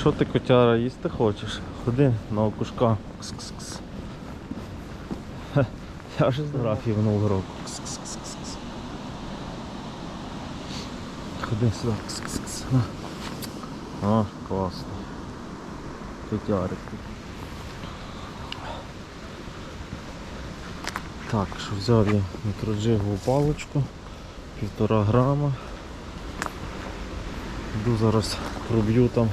Що ти котяра їсти хочеш? Ходи на окушка. Кс-кс-кс. Хе, Я вже з графії нового року. Кс-кс-кс-кс. Ходи сюди. Кс-кс-кс. На. О, класно. Котярик. Так, що взяв я мікроджигову паличку, півтора грама. Йду зараз проб'ю там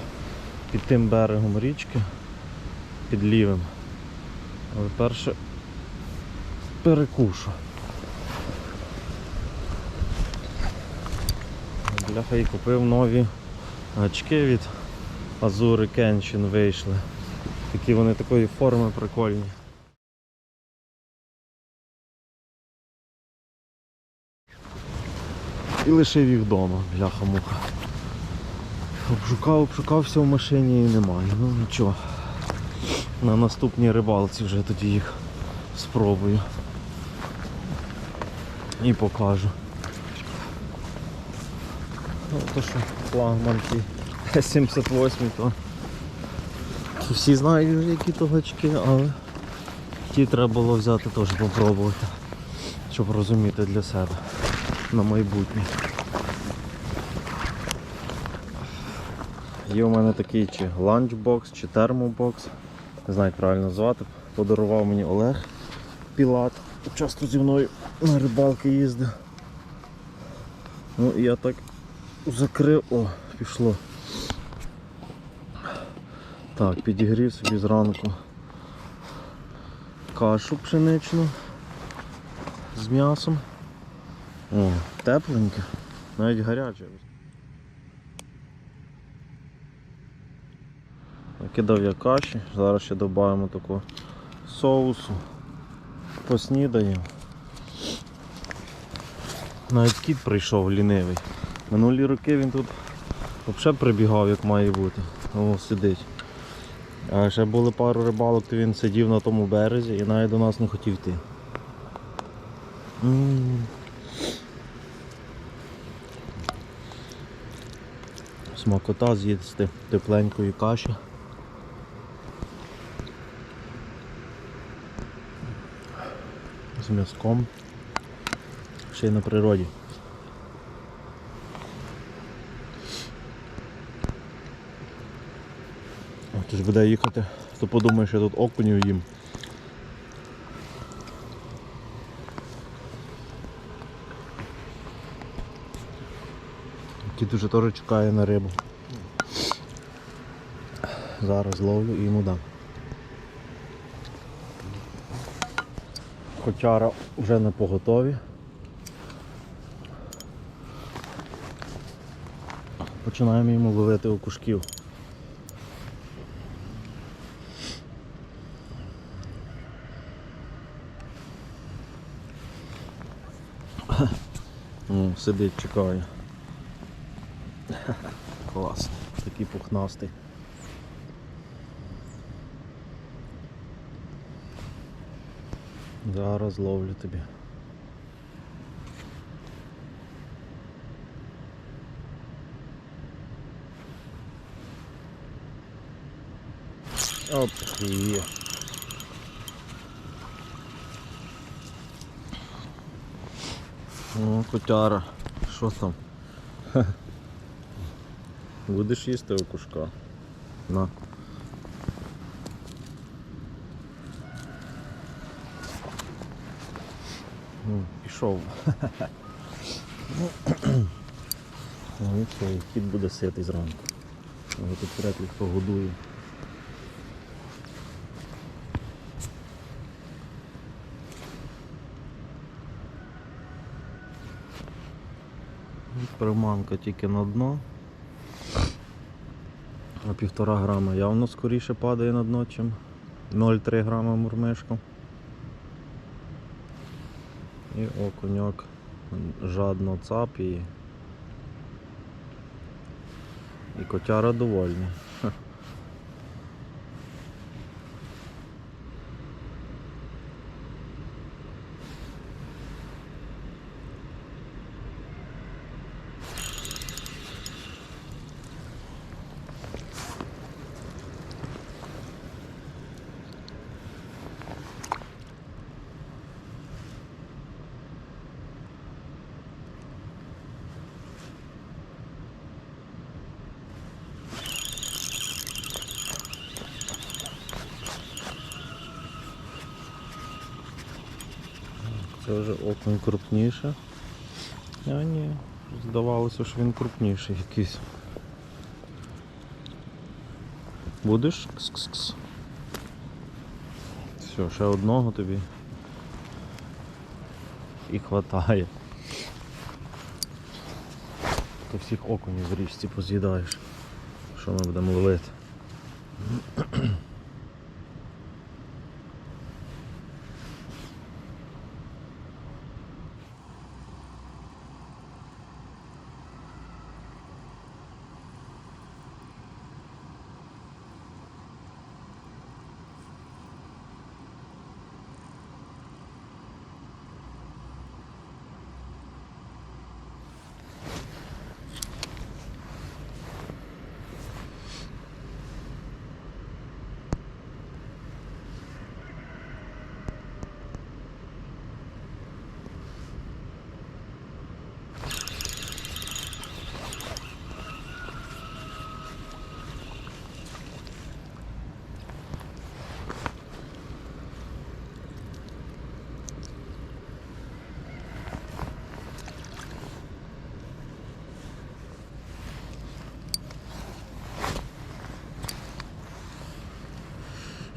під тим берегом річки, під лівим. Але перше перекушу. Бляха і купив нові очки від Азури Кеншин вийшли. Такі вони такої форми прикольні. І лишив їх вдома, бляха-муха. Обшукав, обшукався в машині і немає. Ну нічого. На наступній рибалці вже тоді їх спробую. І покажу. Ну, то що флагманки 78 то всі знають які то гачки, але ті треба було взяти теж попробувати, щоб розуміти для себе на майбутнє. Є у мене такий чи ланчбокс, чи термобокс, не знаю як правильно назвати. Подарував мені Олег Пілат. Часто зі мною на рибалки їздив. Ну і я так закрив, о, пішло. Так, підігрів собі зранку кашу пшеничну з м'ясом. О, тепленьке, навіть гаряче. Накидав я каші, зараз ще додаємо такого соусу. Поснідаємо. Навіть кіт прийшов лінивий. Минулі роки він тут взагалі прибігав як має бути. О, сидить. А ще були пару рибалок, то він сидів на тому березі і навіть до нас не хотів йти. Смакота з'їсти тепленької каші. М'язком. Ще й на природі. Хто ж буде їхати, то подумає, що я тут окунів їм. Кіт уже теж чекає на рибу. Зараз ловлю і йому дам. Хочара вже на поготові. Починаємо йому ловити окушків. О, сидить, чекає. Клас. Такий пухнастий. Зараз ловлю тобі. Оп, є. О, котяра. Що там? Будеш їсти окушка? На. Пішов. Ну кіт буде ситий зранку. Його тут вряд ли хто годує. Приманка тільки на дно. А півтора грама явно скоріше падає на дно, чим 0,3 грама мурмишка. І окуньок жадно цап і, котяра довольні. Це вже окунь крупніше. А ні, здавалося, що він крупніший якийсь. Будеш? Кс-кс-кс. Все, ще одного тобі. І хватає. То всіх окунів в річці поз'їдаєш. Що ми будемо ловити?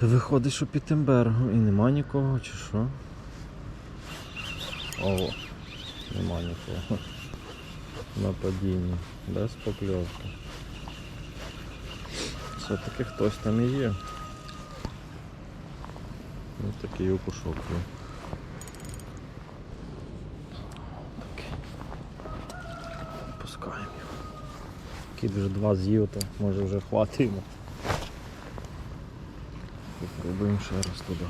Виходить, що під Тембергом і нема нікого, чи що? О, нема нікого. На падінні, без покльовки. Все-таки хтось там і є. Ось такий окушок є. Такий. Пускаємо його. Кіт вже два з'їв, то може вже хватимо. Попробуємо ще раз туди.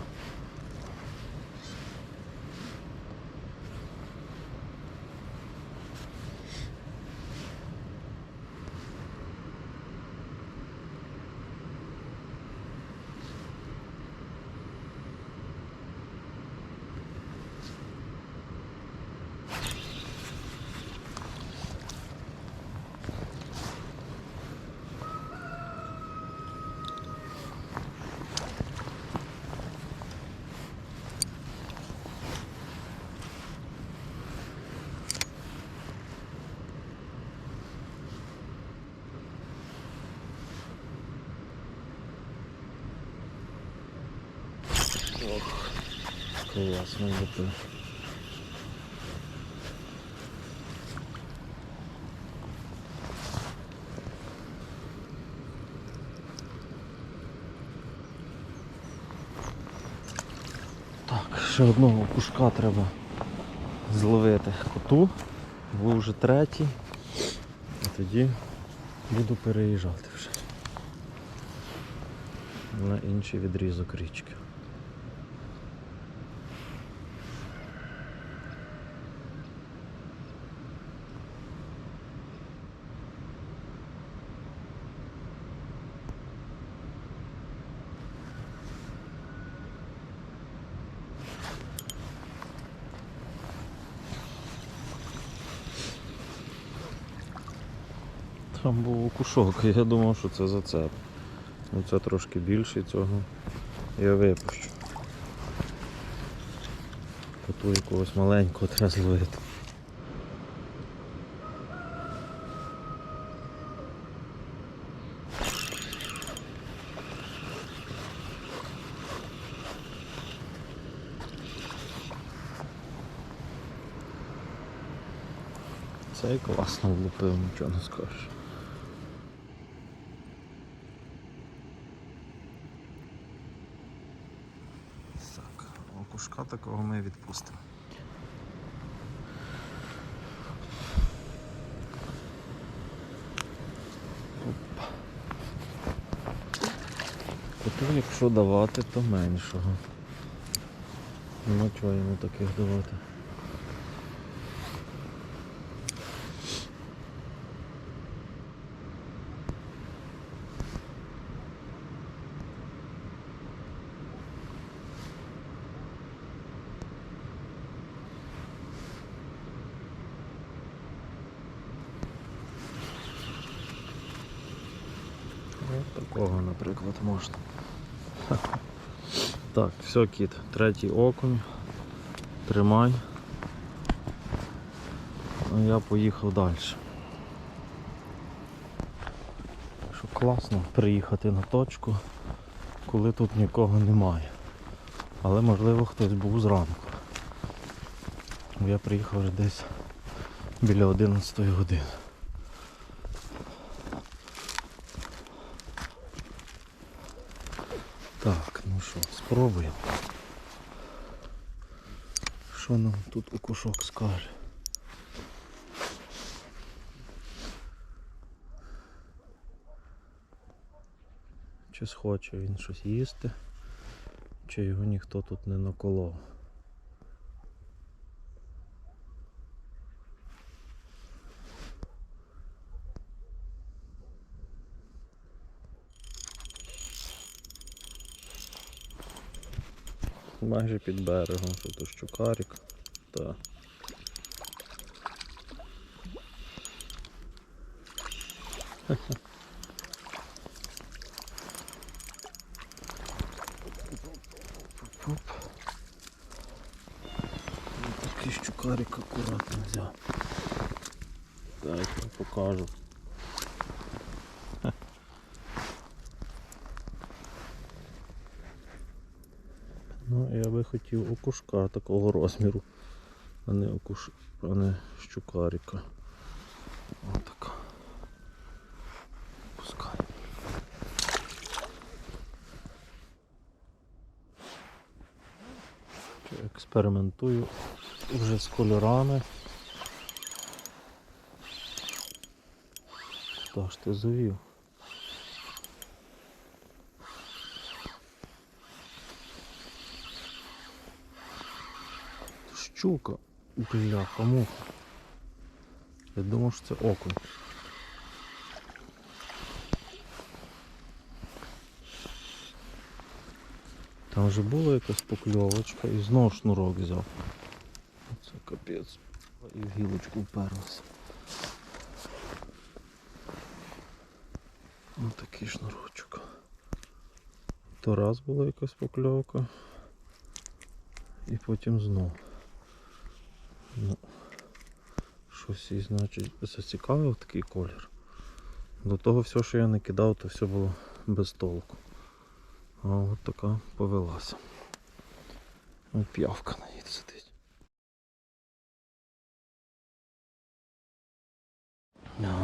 Класно лупив. Так, ще одного кушка треба зловити коту. Був вже третій. І тоді буду переїжджати вже на інший відрізок річки. Там був окушок, я думав, що це зацеп. Ну це трошки більше цього. Я випущу. Коту якогось маленького треба зловити. Цей класно влупив, нічого не скажеш. Так, такого ми відпустимо. Коту, якщо давати, то меншого. Нема чого йому таких давати. От такого, наприклад, можна. Так, все, кіт, третій окунь. Тримай. А я поїхав далі. Що класно приїхати на точку, коли тут нікого немає. Але можливо хтось був зранку. Я приїхав вже десь біля 11 години. Так, ну що, спробуємо. Що нам тут окушок скаже? Чи схоче він щось їсти, чи його ніхто тут не наколов. Майже під берегом, то щукарик. Та. Такий щукарик акуратно взяв. Так, я покажу. Ну, я би хотів окушка такого розміру, а не окуш... а не щукарика. Отака. Пускай. Експериментую вже з кольорами. Та ж ти завів. Щука. Бляха, муха. Я думав, що це окунь. Там вже була якась покльовочка і знову шнурок взяв. Це капець. І в гілочку вперлася. Ось такий шнурочок. То раз була якась покльовка. І потім знов. Ну, щось і значить зацікавив такий колір. До того все, що я не кидав, то все було без толку. А от така повелася. П'явка на ній сидить.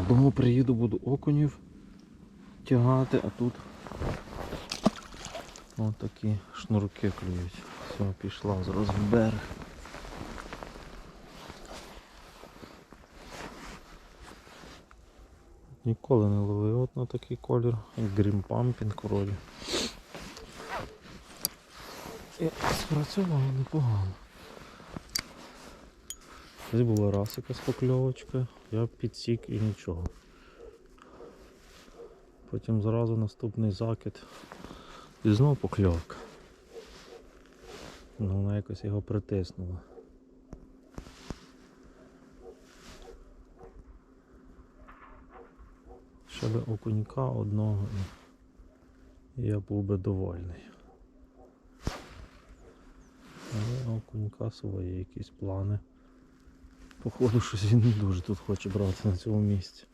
Думав, приїду, буду окунів тягати, а тут ось такі шнурки клюють. Все, пішла зараз в берег. Ніколи не ловив от на такий колір, як грімпампінг вроді. І спрацювало непогано. Десь була раз якась покльовочка, я підсік і нічого. Потім зразу наступний закид і знову покльовка. Ну, вона якось його притиснула. Ще би окунька одного і я був би довольний. Але окунька свої якісь плани. Походу щось він не дуже тут хоче брати на цьому місці.